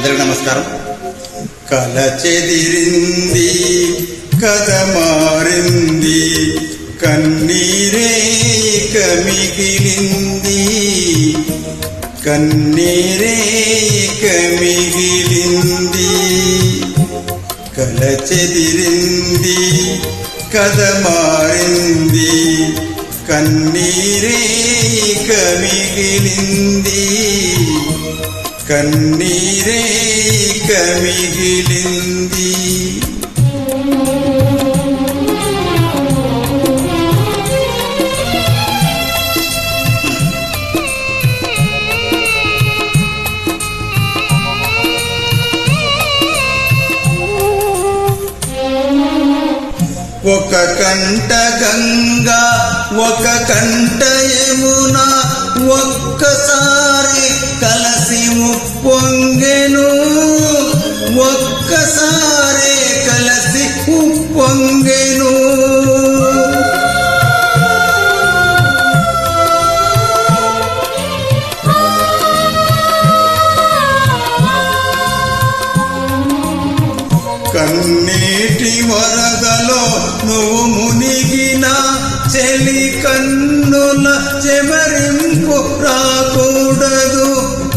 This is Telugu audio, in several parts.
అందరికీ నమస్కారం. కల చెదిరింది కథ మారింది కన్నీరే ఇక మిగిలింది కన్నీరే ఇక మిగిలింది కల చెదిరింది కథ మారింది కన్నీరే ఇక మిగిలింది కన్నీరే కమిగిలింది. ఒక కంట గంగా ఒక కంట యమున ఒక్కసారి పొంగెను. ఒక్కసారే కలసి పొంగెను కన్నీటి వరదలో నువ్వు మునిగిన చెలి కన్నుల చెమరింపు రాకూడదు.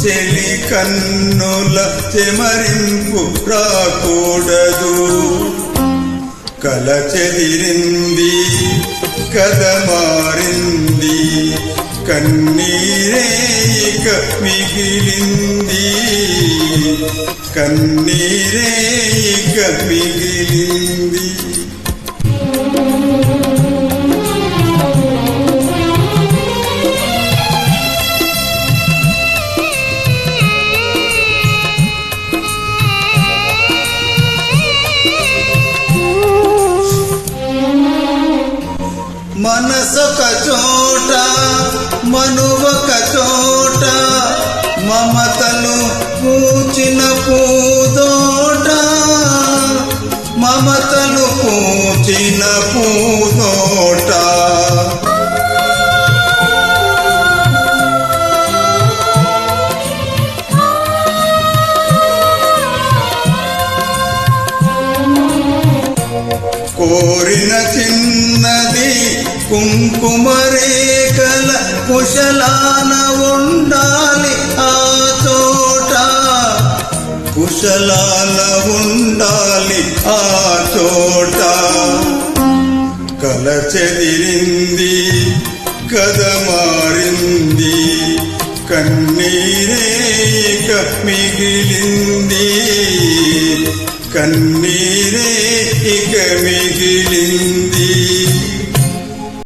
చెలి కన్నుల చెమరింపు రాకూడదు. కల చెదిరింది కథ మారింది కన్నీరేక మిగిలింది కన్నీరేక మిగిలింది. మనసొక చోట మనువొక చోట మమతలు పూచిన పూదోట మమతలు పూచిన పూదోట కోరిన కుంకుమరేఖల కుశలాన ఉండాలి ఆ చోట. కుశలాన ఉండాలి ఆ చోట. కల చెదిరింది కథ మారింది కన్నీరేక మిగిలింది. కన్నీరే ఇక మిగిలింది.